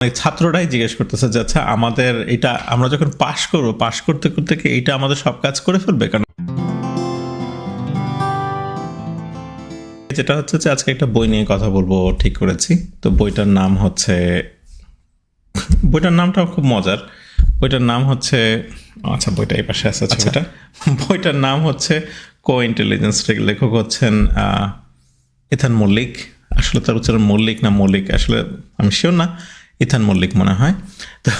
অনেক ছাত্ররাই জিজ্ঞেস করতেছে যে আচ্ছা আমাদের এটা আমরা যখন পাশ করব পাশ করতে করতে কি এটা আমাদের সব কাজ করে ফেলবে? কারণ যেটা হচ্ছে যে আজকে একটা বই নিয়ে কথা বলব ঠিক করেছি। তো বইটার নাম হচ্ছে বইটার নামটাও খুব মজার। বইটার নাম হচ্ছে আচ্ছা বইটা এই পাশে আছে ছবিটা। বইটার নাম হচ্ছে কো ইন্টেলিজেন্স লেখক হচ্ছেন আহ, ইথান মল্লিক। আসলে তার উচ্চারণ মল্লিক না মল্লিক আসলে আমি শিওর না। ইথান মল্লিক মনে হয়। তো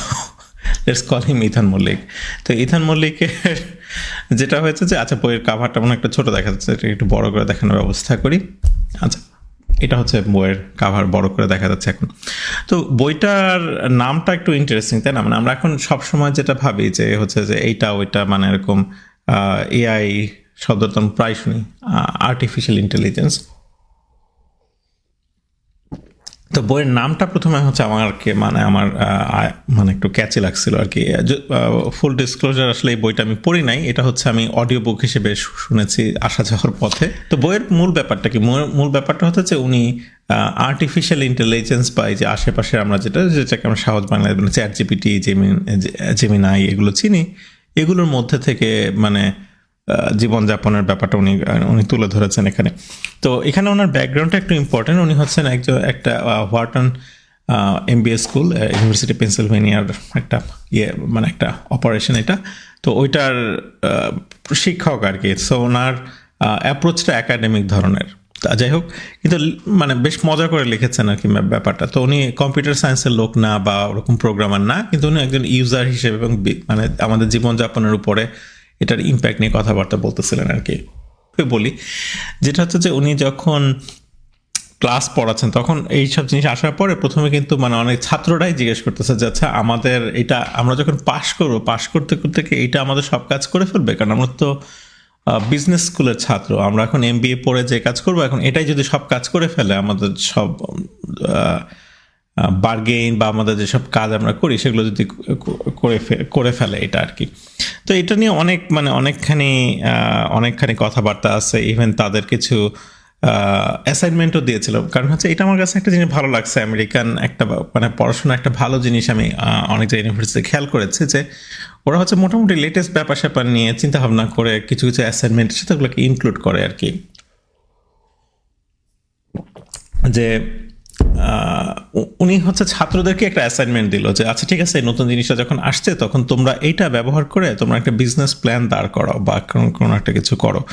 let's call him Ethan Mallick. তো ইথান মল্লিকের যেটা হয়েছে যে আচ্ছা বইয়ের কাভারটা মনে একটা ছোট দেখা যাচ্ছে, এটা একটু বড় করে দেখানোর ব্যবস্থা করি। আচ্ছা এটা হচ্ছে বইয়ের কাভার বড় করে দেখা যাচ্ছে এখন। তো বইটার নামটা একটু ইন্টারেস্টিং তাই না? মানে আমরা এখন সবসময় যেটা ভাবি যে, হচ্ছে যে, এইটা, ওইটা মানে এরকম এআই শব্দটা প্রায় শুনি আর্টিফিশিয়াল ইন্টেলিজেন্স তো বইয়ের নামটা প্রথমে হচ্ছে আমাকে মানে আমার মানে একটু ক্যাচি লাগছিল আর কি। ফুল ডিসক্লোজার আসলে এই বইটা আমি পড়ি নাই, এটা হচ্ছে আমি অডিও বুক হিসেবে শুনেছি আসা যাওয়ার পথে। তো বইয়ের মূল ব্যাপারটা কি? মূল- ব্যাপারটা হচ্ছে উনি আর্টিফিশিয়াল ইন্টেলিজেন্স বা এই যে আশেপাশে আমরা যেটা, যেটাকে আমরা সহজ বাংলায় বলি চ্যাট জিপিটি জেমিন জেমিনাই এগুলো চিনি। এগুলোর মধ্যে থেকে মানে জীবনযাপনের ব্যাপারটা উনি উনি তুলে ধরেছেন এখানে। তো এখানে ওনার ব্যাকগ্রাউন্ডটা একটু ইম্পর্টেন্ট উনি হচ্ছেন একজন, একটা হোয়াটন এমবিএ স্কুল ইউনিভার্সিটি পেনসিলভেনিয়ার একটা ইয়ে মানে একটা অপারেশন এটা। তো ওইটার শিক্ষক আর কি। সো ওনার অ্যাপ্রোচটা একাডেমিক ধরনের। তা যাই হোক, কিন্তু মানে বেশ মজা করে লিখেছেন আর কি ব্যাপারটা। তো উনি কম্পিউটার সায়েন্সের লোক না বা ওরকম প্রোগ্রামার না, কিন্তু উনি একজন ইউজার হিসেবে এবং মানে আমাদের জীবনযাপনের উপরে এটার ইম্প্যাক্ট নিয়ে কথাবার্তা বলতেছিলেন আর কি। বলি, যেটা হচ্ছে যে উনি যখন ক্লাস পড়াচ্ছেন, তখন এই সব জিনিস আসার পরে প্রথমে কিন্তু মানে অনেক ছাত্ররাই জিজ্ঞেস করতেছে যে আচ্ছা আমাদের এটা, আমরা যখন পাশ করব পাশ করতে করতে কি এটা আমাদের সব কাজ করে ফেলবে? কারণ আমরা তো বিজনেস স্কুলের ছাত্র। আমরা এখন এম পড়ে যে কাজ করব, এখন এটাই যদি সব কাজ করে ফেলে, আমাদের সব বার্গেইন বা আমাদের যেসব কাজ আমরা করি, সেগুলো যদি করে করে ফেলে এটা আর কি। তো এটা নিয়ে অনেক মানে অনেকখানি অনেকখানি কথাবার্তা আছে ইভেন তাদের কিছু অ্যাসাইনমেন্টও দিয়েছিল। কারণ হচ্ছে এটা আমার কাছে একটা জিনিস ভালো লাগছে, আমেরিকান একটা মানে পড়াশোনা একটা ভালো জিনিস আমি অনেক ইউনিভার্সিটি খেয়াল করেছি যে ওরা হচ্ছে মোটামুটি লেটেস্ট ব্যাপার স্যাপার নিয়ে চিন্তা ভাবনা করে কিছু কিছু অ্যাসাইনমেন্ট সাথে ওগুলোকে ইনক্লুড করে আর কি। যে উনি হচ্ছে ছাত্রদেরকে একটা অ্যাসাইনমেন্ট দিল যে আচ্ছা ঠিক আছে নতুন জিনিসটা যখন আসছে, তখন তোমরা এইটা ব্যবহার করে তোমরা একটা বিজনেস প্ল্যান দাঁড় করো বা কোনো- একটা কিছু করো।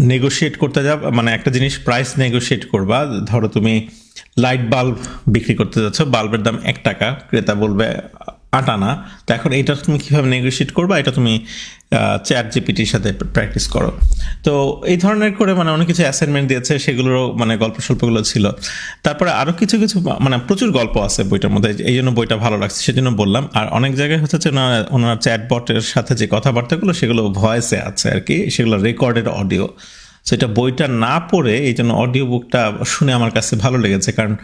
নেগোশিয়েট করতে যাব মানে একটা জিনিস প্রাইস নেগোশিয়েট করবা। ধরো তুমি লাইট বাল্ব বিক্রি করতে যাচ্ছ বাল্বের দাম এক টাকা। ক্রেতা বলবে আট আনা তো এখন এটা তুমি কীভাবে নেগোশিয়েট করবা? এটা তুমি চ্যাট জিপিটির সাথে প্র্যাকটিস করো। তো এই ধরনের করে মানে অনেক কিছু অ্যাসাইনমেন্ট দিয়েছে, সেগুলোরও মানে গল্প স্বল্পগুলো ছিল। তারপরে আরও কিছু কিছু মানে প্রচুর গল্প আছে বইটার মধ্যে, এই জন্য বইটা ভালো লাগছে, সেজন্য বললাম। আর অনেক জায়গায় হচ্ছে যে ওনার ওনার চ্যাটবটের সাথে যে কথাবার্তাগুলো, সেগুলো ভয়েসে আছে আর কি, সেগুলো রেকর্ডেড অডিও সেটা বইটা না পড়ে, এই জন্য অডিও বুকটা শুনে আমার কাছে ভালো লেগেছে, কারণ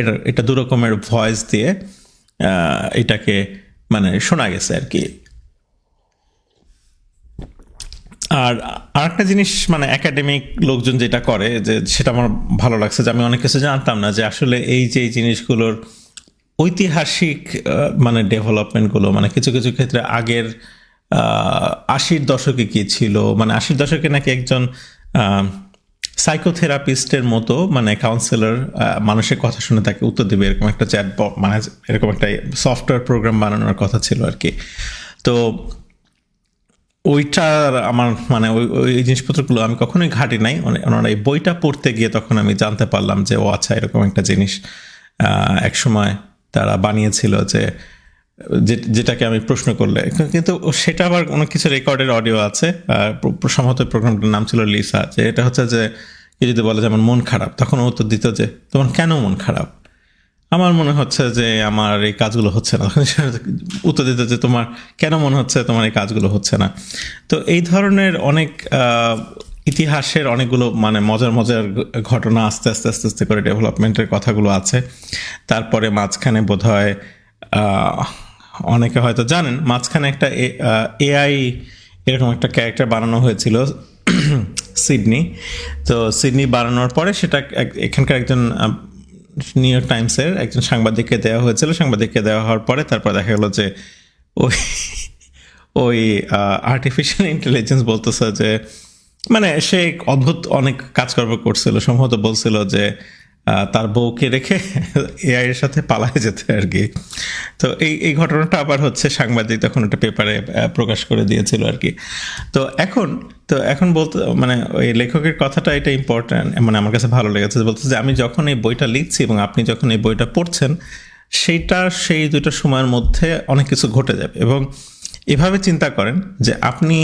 এটা এটা দু রকমের ভয়েস দিয়ে এটাকে মানে শোনা গেছে আর কি। আর আরেকটা জিনিস মানে একাডেমিক লোকজন যেটা করে, যে সেটা আমার ভালো লাগছে যে আমি অনেক কিছু জানতাম না যে আসলে এই যে জিনিসগুলোর ঐতিহাসিক মানে ডেভেলপমেন্টগুলো মানে কিছু কিছু ক্ষেত্রে আগের আশির দশকে কি ছিল? মানে আশির দশকে নাকি একজন সাইকোথেরাপিস্টের মতো মানে কাউন্সিলর মানুষের কথা শুনে তাকে উত্তর দেবে, এরকম একটা চ্যাট মানে এরকম একটা সফটওয়্যার প্রোগ্রাম বানানোর কথা ছিল আর কি। তো ওইটার আমার মানে ওই ওই জিনিসপত্রগুলো আমি কখনোই ঘাটি নাই। মানে ওনারা এই বইটা পড়তে গিয়ে তখন আমি জানতে পারলাম যে, ও আচ্ছা এরকম একটা জিনিস এক সময় তারা বানিয়েছিল যে যে- যেটাকে আমি প্রশ্ন করলে। কিন্তু সেটা আবার অনেক কিছু রেকর্ডের অডিও আছে। সম্ভবত প্রোগ্রামটার নাম ছিল লিসা। যে এটা হচ্ছে যে, কেউ যদি বলে যে আমার মন খারাপ, তখন উত্তর দিত যে, তোমার কেন মন খারাপ? আমার মনে হচ্ছে যে, আমার এই কাজগুলো হচ্ছে না। উত্তর দিতে যে, তোমার কেন মনে হচ্ছে? তোমার এই কাজগুলো হচ্ছে না। তো এই ধরনের অনেক ইতিহাসের অনেকগুলো মানে মজার মজার ঘটনা আস্তে আস্তে আস্তে আস্তে করে ডেভেলপমেন্টের কথাগুলো আছে। তারপরে মাঝখানে বোধ হয় অনেকে হয়তো জানেন, মাঝখানে একটা এআই এরকম একটা ক্যারেক্টার বানানো হয়েছিল সিডনি তো সিডনি বানানোর পরে সেটা এখানকার একজন নিউ ইয়র্ক টাইমসের একজন সাংবাদিককে দেওয়া হয়েছিল। সাংবাদিককে দেওয়া হওয়ার পরে তারপর দেখা গেলো যে ওই ওই আর্টিফিশিয়াল ইন্টেলিজেন্স বলতেছে যে মানে সে অদ্ভুত অনেক কাজকর্ম করছিল। সম্ভবত বলছিল যে তার বউকে রেখে এআই এর সাথে পালায় যেতে আর কি। তো এই এই ঘটনাটা আবার হচ্ছে সাংবাদিক তখন একটা পেপারে প্রকাশ করে দিয়েছিল আর কি। তো এখন তো এখন বলতে মানে ওই লেখকের কথাটা এটা ইম্পর্ট্যান্ট মানে আমার কাছে ভালো লেগেছে বলতে যে আমি যখন এই বইটা লিখছি এবং আপনি যখন এই বইটা পড়ছেন, সেইটা সেই দুটো সময়ের মধ্যে অনেক কিছু ঘটে যাবে। এবং এভাবে চিন্তা করেন যে আপনি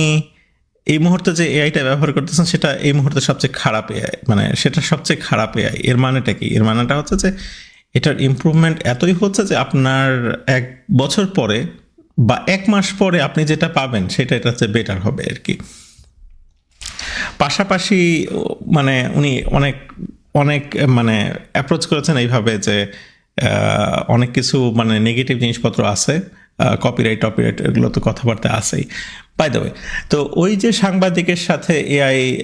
এই মুহূর্তে যে এআইটা ব্যবহার করতেছেন, সেটা এই মুহূর্তে সবচেয়ে খারাপ এআই মানে সেটা সবচেয়ে খারাপ এআই এর মানেটা কি? এর মানেটা হচ্ছে যে, এটার ইমপ্রুভমেন্ট এতই হচ্ছে যে আপনার এক বছর পরে বা এক মাস পরে আপনি যেটা পাবেন, সেটা এটা হচ্ছে বেটার হবে আর কি। পাশাপাশি মানে উনি অনেক অনেক মানে অ্যাপ্রোচ করেছেন এইভাবে যে অনেক কিছু মানে নেগেটিভ জিনিসপত্র আছে। কপিরাইট টপিরাইট এগুলো তো কথাবার্তা আছেই। বাই তো ওই যে সাংবাদিকের সাথে এআই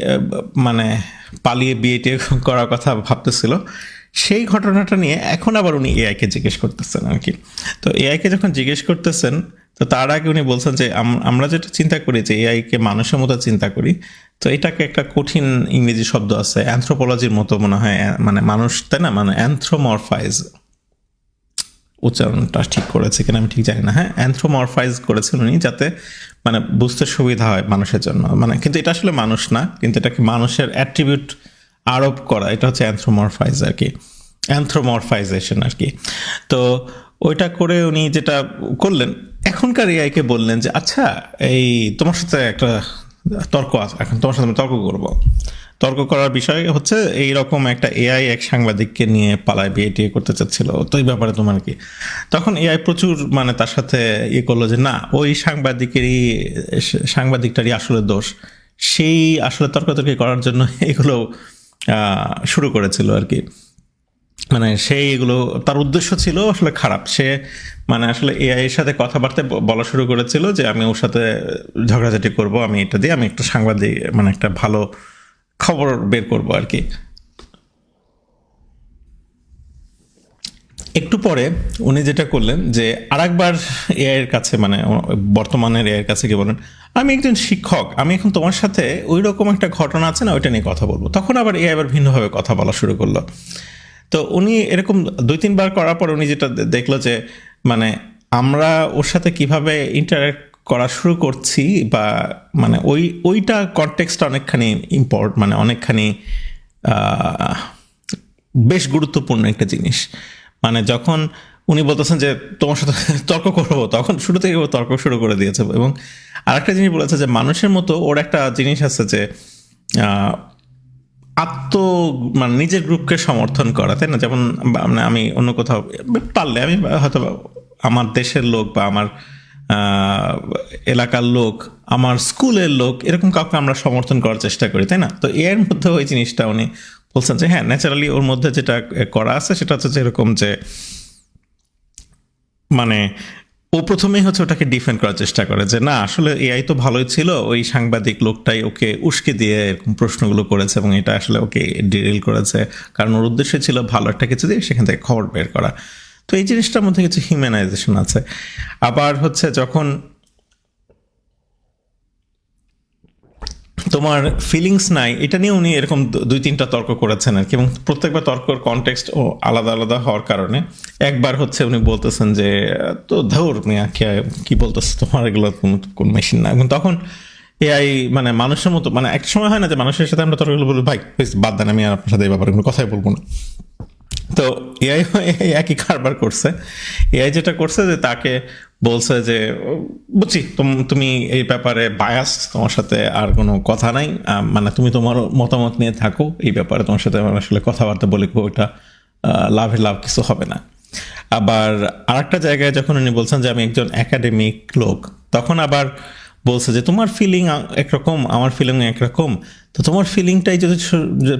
মানে পালিয়ে বিয়ে করার কথা ভাবতেছিল, সেই ঘটনাটা নিয়ে এখন আবার উনি এআইকে জিজ্ঞেস করতেছেন আর কি। তো এআইকে যখন জিজ্ঞেস করতেছেন, তো তার আগে উনি বলছেন যে, আম- আমরা যেটা চিন্তা করি যে এআইকে মানুষের মতো চিন্তা করি, তো এটাকে একটা কঠিন ইংরেজি শব্দ আছে অ্যান্থ্রোপোলজির মতো মনে হয় মানে মানুষ, তাই না? মানে অ্যান্থ্রোমরফাইজ উচ্চারণটা ঠিক করেছে কিনা আমি ঠিক জানি না। হ্যাঁ অ্যান্থ্রোমরফাইজ করেছেন উনি যাতে মানে বুঝতে সুবিধা হয় মানুষের জন্য। মানে কিন্তু এটা আসলে মানুষ না, কিন্তু এটাকে মানুষের অ্যাট্রিবিউট আরোপ করা, এটা হচ্ছে অ্যান্থ্রোমরফাইজ আর কি। অ্যান্থ্রোমরফাইজেশন আর কি। তো ওইটা করে উনি যেটা করলেন, এখনকার এআইকে বললেন যে আচ্ছা এই তোমার সাথে একটা তর্ক এখন তোমার সাথে তর্ক করব। তর্ক করার বিষয় হচ্ছে এই রকম একটা এআই এক সাংবাদিককে নিয়ে পালায় বিয়ে টিয়ে করতে চাচ্ছিল। তো এই ব্যাপারে তোমার কি? তখন এআই প্রচুর মানে তার সাথে ইয়ে করল যে, না, ওই সাংবাদিকেরই সাংবাদিকটারই আসলে দোষ। সেই আসলে তর্কাতর্কি করার জন্য এগুলো শুরু করেছিল আর কি। মানে সেই এগুলো, তার উদ্দেশ্য ছিল আসলে খারাপ। সে মানে আসলে এআই এর সাথে কথাবার্তা বলা শুরু করেছিল যে আমি ওর সাথে ঝগড়াঝাটি করব, আমি এটা দিয়ে আমি একটা সাংবাদিক মানে একটা ভালো খবর বের করব আর কি। একটু পরে উনি যেটা করলেন যে আরেকবার এআই এর কাছে মানে বর্তমানের এআই এর কাছে কি বলেন আমি একজন শিক্ষক, আমি এখন তোমার সাথে ওই রকম একটা ঘটনা আছে না, ওইটা নিয়ে কথা বলব। তখন আবার এআই আবার ভিন্নভাবে কথা বলা শুরু করল। তো উনি এরকম দুই, তিনবার করার পর উনি যেটা দেখল যে মানে আমরা ওর সাথে কীভাবে ইন্টারাক্ট করা শুরু করছি বা মানে ওই, ওইটা কনটেক্সট অনেকখানি ইম্পর্ট মানে অনেকখানি বেশ গুরুত্বপূর্ণ একটা জিনিস। মানে যখন উনি বলতেছেন যে, তোমার সাথে তর্ক করব তখন শুরু থেকে তর্ক শুরু করে দিয়েছে। এবং আরেকটা জিনিস বলেছে যে, মানুষের মতো ওর একটা জিনিস আছে যে আত্ম মানে নিজের গ্রুপকে সমর্থন করা, তাই না? যেমন মানে আমি অন্য কোথাও, পারলে আমি হয়তো আমার দেশের লোক বা আমার এলাকার লোক, আমার স্কুলের লোক, এরকম কাউকে আমরা সমর্থন করার চেষ্টা করি, তাই না? তো এর মধ্যে ওই জিনিসটা উনি বলছেন যে হ্যাঁ ন্যাচারালি ওর মধ্যে যেটা করা আছে সেটা হচ্ছে যে এরকম যে মানে ও প্রথমেই হচ্ছে ওটাকে ডিফেন্ড করার চেষ্টা করে যে, না, আসলে এআই তো ভালোই ছিল, ওই সাংবাদিক লোকটাই ওকে উস্কে দিয়ে এরকম প্রশ্নগুলো করেছে এবং এটা আসলে ওকে ডিরেল করেছে। কারণ ওর উদ্দেশ্য ছিল ভালো একটা কিছু দিয়ে সেখান থেকে খবর বের করা। তো এই জিনিসটার মধ্যে কিছু হিউম্যানাইজেশন আছে। আবার হচ্ছে যখন তোমার ফিলিংস নাই, এটা নিয়ে উনি এরকম দুই, তিনটা তর্ক করেছেন আর কি এবং প্রত্যেকবার তর্কর কনটেক্সট ও আলাদা আলাদা হওয়ার কারণে। একবার হচ্ছে উনি বলতেছেন যে, তো ধর মিয়া, কে- বলতেছে তোমার? এগুলো কোন- মেশিন না। এবং তখন এআই মানে মানুষের মতো মানে এক সময় হয় না যে মানুষের সাথে আমরা তর্কগুলো বলব ভাই বাদ দেন, আমি আর আপনার সাথে এই ব্যাপারে কোনো কথাই বলব না। তো এআই একই কারবার করছে। এআই যেটা করছে যে তাকে বলছে যে, বুঝছি, তুম- এই ব্যাপারে বায়াস তোমার সাথে আর কোনো কথা নাই। মানে তুমি তোমার মতামত নিয়ে থাকো, এই ব্যাপারে তোমার সাথে আসলে কথাবার্তা বলে খুব একটা লাভের লাভ কিছু হবে না। আবার আরেকটা জায়গায় যখন উনি বলছেন যে, আমি একজন একাডেমিক লোক, তখন আবার বলছে যে, তোমার ফিলিং একরকম, আমার ফিলিং একরকম। তো তোমার ফিলিংটাই যদি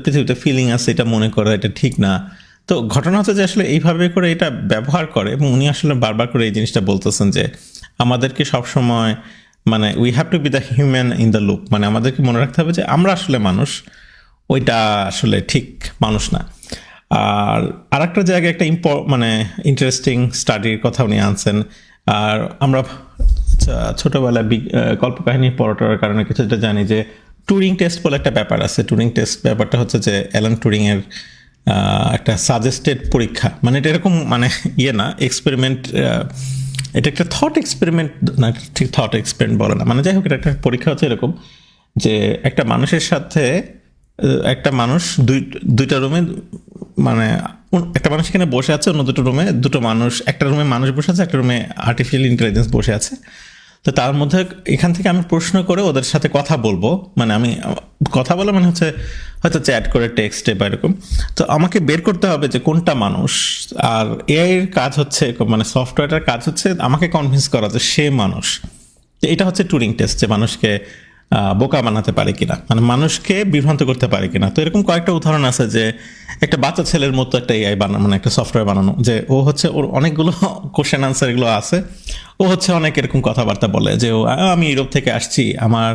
পৃথিবীতে ফিলিং আছে, এটা মনে করা এটা ঠিক না। তো ঘটনা হচ্ছে যে আসলে এইভাবে করে এটা ব্যবহার করে এবং উনি আসলে বারবার করে এই জিনিসটা বলতেছেন যে আমাদেরকে সবসময় মানে we have to be the human in the look মানে আমাদেরকে মনে রাখতে হবে যে আমরা আসলে মানুষ ওইটা আসলে ঠিক মানুষ না। আর আর একটা জায়গায় একটা ইম্প মানে ইন্টারেস্টিং স্টাডির কথা উনি আনছেন। আর আমরা ছ- ছোটবেলায় বিগ- আহ, কল্পকাহিনী পড়াটার কারণে কিছুটা জানি যে টুরিং টেস্ট বলে একটা ব্যাপার আছে। টুরিং টেস্ট ব্যাপারটা হচ্ছে যে অ্যালান টুরিং এর আহ, একটা সাজেস্টেড পরীক্ষা। মানে এটা এরকম মানে ইয়ে না এক্সপেরিমেন্ট এটা একটা থট এক্সপেরিমেন্ট না, ঠিক থট এক্সপেরিমেন্ট বলে না। মানে যাই হোক, এটা একটা পরীক্ষা হচ্ছে এরকম যে একটা মানুষের সাথে একটা মানুষ দুই, দুইটা রুমে মানে একটা মানুষ এখানে বসে আছে, অন্য দুটো রুমে দুটো মানুষ, একটা রুমে মানুষ বসে আছে, একটা রুমে আর্টিফিশিয়াল ইন্টেলিজেন্স বসে আছে। তো তার মধ্যে এখান থেকে আমি প্রশ্ন করে ওদের সাথে কথা বলব। মানে আমি, কথা বলা মানে হচ্ছে হয়তো চ্যাট করে, টেক্সটে বা এরকম। তো আমাকে বের করতে হবে যে কোনটা মানুষ। আর এআইয়ের কাজ হচ্ছে মানে সফটওয়্যারটার কাজ হচ্ছে আমাকে কনভিন্স করা যে সে মানুষ। এটা হচ্ছে টুরিং টেস্ট যে মানুষকে বোকা বানাতে পারে কিনা? মানে মানুষকে বিভ্রান্ত করতে পারে কিনা? তো এরকম কয়েকটা উদাহরণ আছে যে একটা বাচ্চা ছেলের মতো একটা এআই বানানো মানে একটা সফটওয়্যার বানানো যে ও হচ্ছে ওর অনেকগুলো কোশ্চেন আনসার এগুলো আছে। ও হচ্ছে অনেক এরকম কথাবার্তা বলে যে ও "আ, আমি ইউরোপ থেকে আসছি আমার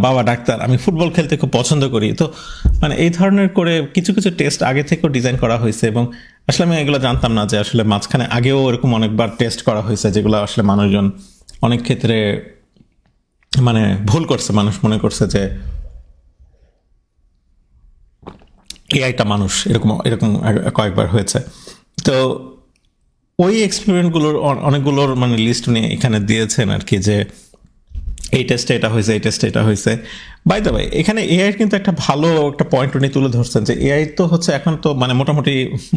বাবা ডাক্তার আমি ফুটবল খেলতে খুব পছন্দ করি। তো মানে এই ধরনের করে কিছু কিছু টেস্ট আগে থেকেও ডিজাইন করা হয়েছে এবং আসলে আমি এগুলো জানতাম না যে আসলে মাঝখানে আগেও এরকম অনেকবার টেস্ট করা হয়েছে যেগুলো আসলে মানুষজন অনেক ক্ষেত্রে মানে ভুল করছে, মানুষ মনে করছে যে এআইটা মানুষ, এরকম এরকম কয়েকবার হয়েছে। তো ওই এক্সপেরিমেন্টগুলোর অনেকগুলোর মানে লিস্ট উনি এখানে দিয়েছেন আর কি যে এই টেস্টে এটা হয়েছে, এই টেস্টে এটা হয়েছে। বাই দ্য ভাই এখানে এআই কিন্তু একটা ভালো একটা পয়েন্ট উনি তুলে ধরছেন যে এআই তো হচ্ছে এখন তো মানে মোটামুটি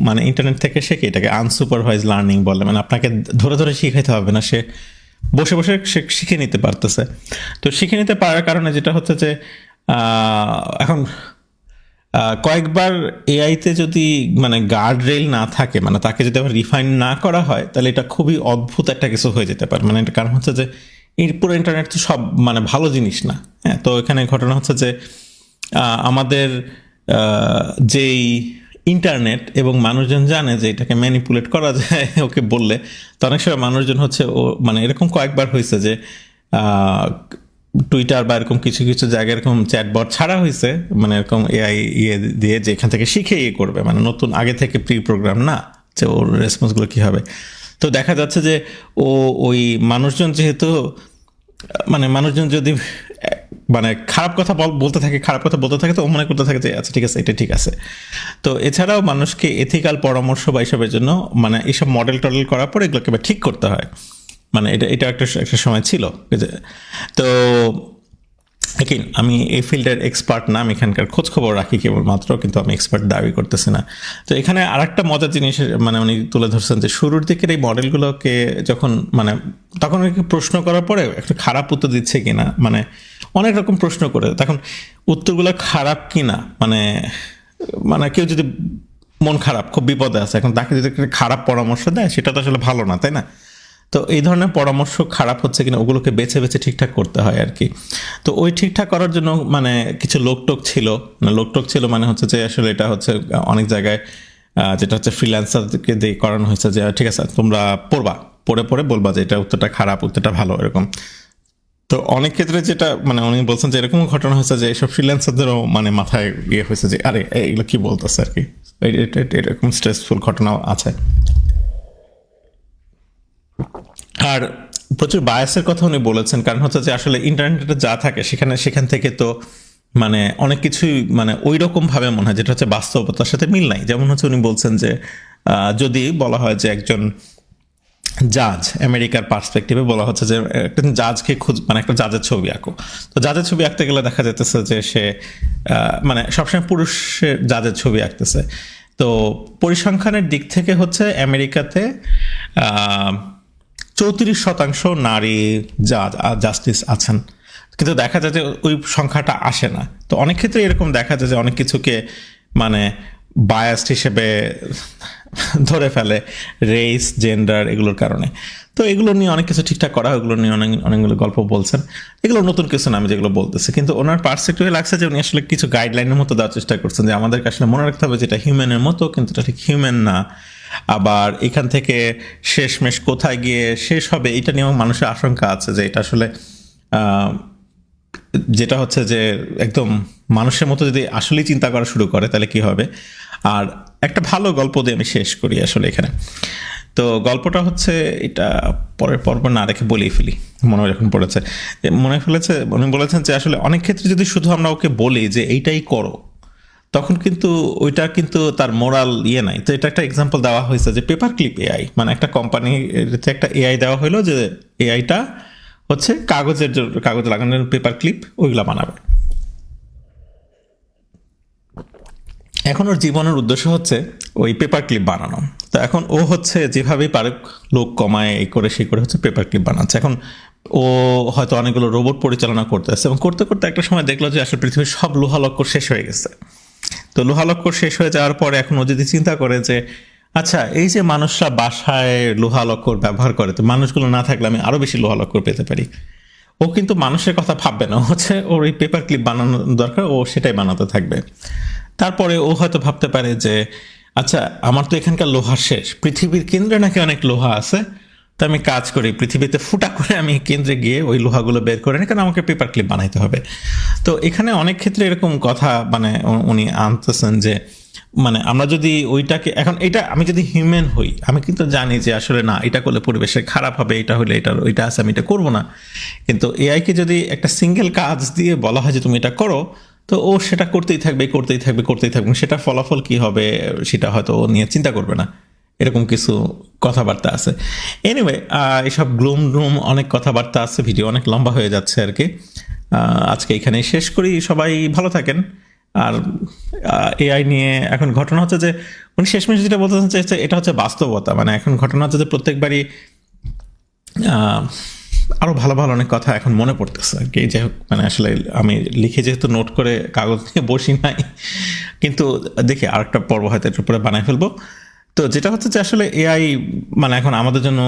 মানে ইন্টারনেট থেকে শেখে এটাকে আনসুপারভাইজ লার্নিং বলে। মানে আপনাকে ধরে ধরে শিখাইতে হবে না, সে বসে বসে শিখে নিতে পারতেছে। তো শিখে নিতে পারার কারণে যেটা হচ্ছে যে এখন কয়েকবার এআইতে যদি মানে গার্ড রেল না থাকে মানে তাকে যদি আবার রিফাইন না করা হয়, তাহলে এটা খুবই অদ্ভুত একটা কিছু হয়ে যেতে পারে। মানে এটা কারণ হচ্ছে যে এই পুরো ইন্টারনেট তো সব মানে ভালো জিনিস না। হ্যাঁ তো এখানে ঘটনা হচ্ছে যে আমাদের যেই ইন্টারনেট এবং মানুষজন জানে যে এটাকে ম্যানিপুলেট করা যায়, ওকে বললে। তো অনেক সময় মানুষজন হচ্ছে ও মানে এরকম কয়েকবার হয়েছে যে টুইটার বা এরকম কিছু কিছু জায়গায় এরকম চ্যাটবট ছাড়া হয়েছে মানে এরকম এআই ইয়ে দিয়ে যে এখান থেকে শিখে ইয়ে করবে মানে নতুন, আগে থেকে প্রি প্রোগ্রাম না, যে ওর রেসপন্সগুলো কী হবে তো দেখা যাচ্ছে যে ও ওই মানুষজন যেহেতু মানে মানুষজন যদি মানে খারাপ কথা বলতে থাকে, খারাপ কথা বলতে থাকে তো মনে করতে থাকে যে আচ্ছা ঠিক আছে, এটা ঠিক আছে। তো এছাড়াও মানুষকে এথিক্যাল পরামর্শ বা এসবের জন্য মানে এইসব মডেল টডেল করার পর এগুলোকে ঠিক করতে হয়। মানে এটা এটা একটা একটা সময় ছিল। তো আমি এই ফিল্ডের এক্সপার্ট না, আমি এখানকার খোঁজ খবর রাখি কেবলমাত্র, কিন্তু আমি এক্সপার্ট দাবি করতেছি না। তো এখানে আরেকটা মজার জিনিস মানে উনি তুলে ধরছেন যে, শুরুর দিকের এই মডেলগুলোকে যখন মানে তখন প্রশ্ন করার পরে একটা খারাপ উত্তর দিচ্ছে কিনা মানে অনেক রকম প্রশ্ন করে। তখন উত্তরগুলো খারাপ কিনা মানে মানে কেউ যদি মন খারাপ, খুব বিপদে আছে, এখন তাকে যদি খারাপ পরামর্শ দেয়, সেটা তো আসলে ভালো না, তাই না? তো এই ধরনের পরামর্শ খারাপ হচ্ছে কিনা, ওগুলোকে বেছে বেছে ঠিকঠাক করতে হয় আর কি। তো ওই ঠিকঠাক করার জন্য মানে কিছু লোকটোক ছিল, না, লোকটোক ছিল মানে হচ্ছে যে, আসলে এটা হচ্ছে, অনেক জায়গায় যেটা হচ্ছে ফ্রিল্যান্সারকে দিয়ে করানো হয়েছে যে, ঠিক আছে, তোমরা পড়বা, পড়ে পড়ে বলবা যে, এটা উত্তরটা খারাপ, উত্তরটা ভালো, এরকম। তো অনেক ক্ষেত্রে যেটা মানে উনি বলছেন যে এরকম ঘটনা হয়েছে যে এইসব ফ্রিল্যান্সারদেরও মানে মাথায় ইয়ে হয়েছে যে, আরে এগুলো কি বলতেছে আর কি? এরকম স্ট্রেসফুল ঘটনাও আছে। আর প্রচুর বায়াসের কথা উনি বলেছেন, কারণ হচ্ছে যে আসলে ইন্টারনেটে যা থাকে, সেখানে, সেখান থেকে তো মানে অনেক কিছুই মানে ওই রকম ভাবে মনে হয়, যেটা হচ্ছে বাস্তবতার সাথে মিল নাই। যেমন হচ্ছে উনি বলছেন যে যদি বলা হয় যে একজন জাজ, আমেরিকার পার্সপেক্টিভে বলা হচ্ছে যে, একটা জাজকে খুঁজ মানে একটা জাজের ছবি আঁকো। তো জাজের ছবি আঁকতে গেলে দেখা যেতেছে যে সে মানে সবসময় পুরুষের জাজের ছবি আঁকতেছে। তো পরিসংখ্যানের দিক থেকে হচ্ছে আমেরিকাতে চৌত্রিশ শতাংশ নারী জাজ জাস্টিস আছেন। কিন্তু দেখা যায় যে ওই সংখ্যাটা আসে না। তো অনেক ক্ষেত্রে এরকম দেখা যায় যে অনেক কিছুকে মানে বায়াসড হিসেবে ধরে ফেলে রেস জেন্ডার এগুলোর কারণে। তো এগুলো নিয়ে অনেক কিছু ঠিকঠাক করা হয়, এগুলো নিয়ে অনেক, অনেকগুলো গল্প বলছেন। এগুলো নতুন কিছু না, আমি যেগুলো বলতেছি। কিন্তু ওনার পার্সপেক্টিভে লাগছে যে উনি আসলে কিছু গাইডলাইনের মতো দেওয়ার চেষ্টা করছেন, যে আমাদেরকে আসলে মনে রাখতে হবে যেটা হিউম্যানের মতো, কিন্তু এটা ঠিক হিউম্যান না। আবার এখান থেকে শেষমেশ কোথায় গিয়ে শেষ হবে, এটা নিয়েও মানুষের আশঙ্কা আছে যে এটা আসলে যেটা হচ্ছে যে একদম মানুষের মতো যদি আসলেই চিন্তা করা শুরু করে, তাহলে কি হবে? আর একটা ভালো গল্প দিয়ে আমি শেষ করি আসলে এখানে। তো গল্পটা হচ্ছে, এটা পরের পর্ব না রেখে বলেই ফেলি। মনে যখন পড়েছে। মনে ফেলেছে, উনি বলেছেন যে আসলে অনেক ক্ষেত্রে যদি শুধু আমরা ওকে বলি যে এইটাই করো, তখন কিন্তু ওইটা কিন্তু তার মোরাল ইয়ে নাই। তো এটা একটা এক্সাম্পল দেওয়া হয়েছে যে পেপার ক্লিপ এআই মানে একটা কোম্পানিতে একটা এআই দেওয়া হলো যে এআইটা হচ্ছে কাগজের কাগজ লাগানোর পেপার ক্লিপ ওইগুলো বানাবে। এখন ওর জীবনের উদ্দেশ্য হচ্ছে ওই পেপার ক্লিপ বানানো। তো এখন ও হচ্ছে যেভাবেই পারে লোক কমায়, এই করে সেই করে হচ্ছে পেপার ক্লিপ বানাচ্ছে। এখন ও হয়তো অনেকগুলো রোবট পরিচালনা করতে করতেছে এবং করতে করতে একটা সময় দেখল যে আসলে পৃথিবীর সব লোহালক্কর শেষ হয়ে গেছে। তো লোহালক্কর শেষ হয়ে যাওয়ার পরে এখন ও যদি চিন্তা করে যে আচ্ছা এই যে মানুষরা বাসায় লোহালক্কর ব্যবহার করে, তো মানুষগুলো না থাকলে আমি আরও বেশি লোহালক্কর পেতে পারি? ও কিন্তু মানুষের কথা ভাববে না। হচ্ছে ওর এই পেপার ক্লিপ বানানো দরকার, ও সেটাই বানাতে থাকবে। তারপরে ও হয়তো ভাবতে পারে যে আচ্ছা আমার তো এখানকার লোহা শেষ। পৃথিবীর কেন্দ্রে নাকি অনেক লোহা আছে? তো আমি কাজ করি। পৃথিবীতে ফুটা করে আমি কেন্দ্রে গিয়ে ওই লোহাগুলো বের করে নিই, কারণ আমাকে পেপার ক্লিপ বানাইতে হবে। তো এখানে অনেক ক্ষেত্রে এরকম কথা মানে উনি আনতেছেন যে মানে আমরা যদি ওইটাকে, এখন এটা আমি যদি হিউম্যান হই, আমি কিন্তু জানি যে আসলে না, এটা করলে পরিবেশে খারাপ হবে, এটা হলে এটা ওইটা আছে, আমি এটা করব না। কিন্তু এআইকে যদি একটা সিঙ্গেল কাজ দিয়ে বলা হয় যে তুমি এটা করো তো ও সেটা করতেই থাকবে করতেই থাকবে করতেই থাকবে। সেটা ফলাফল কি হবে, সেটা হয়তো ও নিয়ে চিন্তা করবে না। এরকম কিছু কথাবার্তা আছে। এনিওয়ে এসব গ্লুম গ্লুম অনেক কথাবার্তা আছে, ভিডিও অনেক লম্বা হয়ে যাচ্ছে আর কি। আজকে এখানে শেষ করি, সবাই ভালো থাকেন। আর এআই নিয়ে এখন ঘটনা হচ্ছে যে, উনি শেষমেশ যেটা বলতে চাইছে, এটা হচ্ছে বাস্তবতা। মানে এখন ঘটনা হচ্ছে যে প্রত্যেকবারই আরও ভালো ভালো অনেক কথা এখন মনে পড়তেছে আর কি। যাই হোক মানে আসলে আমি লিখে যেহেতু নোট করে কাগজ নিয়ে বসি নাই, কিন্তু দেখি আরেকটা পর্ব হয়তো এটার উপরে বানায় ফেলব। তো যেটা হচ্ছে যে আসলে এআই মানে এখন আমাদের জন্য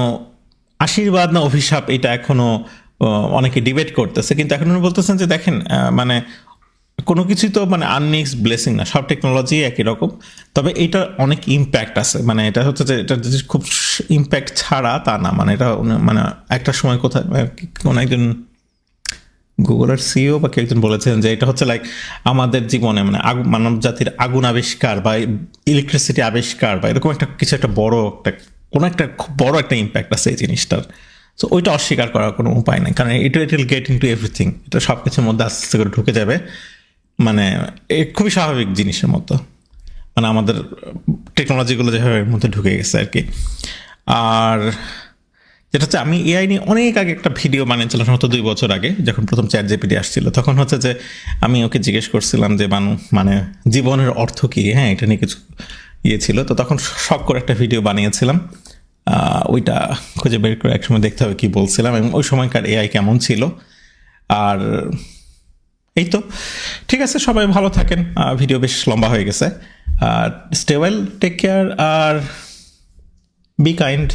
আশীর্বাদ না অভিশাপ, এটা এখনও অনেকে ডিবেট করতেছে। কিন্তু এখন উনি বলতেছেন যে দেখেন মানে কোনো কিছুই তো মানে আনমিক্স ব্লেসিং না, সব টেকনোলজি একই রকম। তবে এটা অনেক ইম্প্যাক্ট আছে। মানে এটা হচ্ছে যে, এটা যদি খুব ইম্প্যাক্ট ছাড়া তা না মানে এটা মানে একটা সময় কোথায় কি- কোন একজন গুগলের সিও বা কেউ একজন বলেছেন যে, এটা হচ্ছে লাইক আমাদের জীবনে মানে আগুন মানব জাতির আগুন আবিষ্কার বা ইলেকট্রিসিটি আবিষ্কার বা এরকম একটা, কিছু একটা বড় একটা, কোনো একটা খুব বড় একটা ইম্প্যাক্ট আছে এই জিনিসটার। সো ওইটা অস্বীকার করার কোনো উপায় নেই। কারণ এটা it will get into everything এটা সব কিছুর মধ্যে আস্তে আস্তে করে ঢুকে যাবে। মানে খুবই স্বাভাবিক জিনিসের মতো। মানে আমাদের টেকনোলজিগুলো যেভাবে এর মধ্যে ঢুকে গেছে আর কি। আর যেটা হচ্ছে, আমি এআই নিয়ে অনেক আগে একটা ভিডিও বানিয়েছিলাম, সম্ভবত দুই বছর আগে, যখন প্রথম চ্যাট জিপিটি আসছিল। তখন হচ্ছে যে, আমি ওকে জিজ্ঞেস করছিলাম যে মানু মানে জীবনের অর্থ কী? হ্যাঁ এটা নিয়ে কিছু ইয়ে ছিল। তো তখন শখ করে একটা ভিডিও বানিয়েছিলাম। ওইটা খুঁজে বের করে একসময় দেখতে হবে কি বলছিলাম। এবং ওই সময়কার এআই কেমন ছিল। আর এই তো ঠিক আছে, সবাই ভালো থাকেন। ভিডিও বেশ লম্বা হয়ে গেছে। আর স্টেওয়েল টেক কেয়ার আর বি কাইন্ড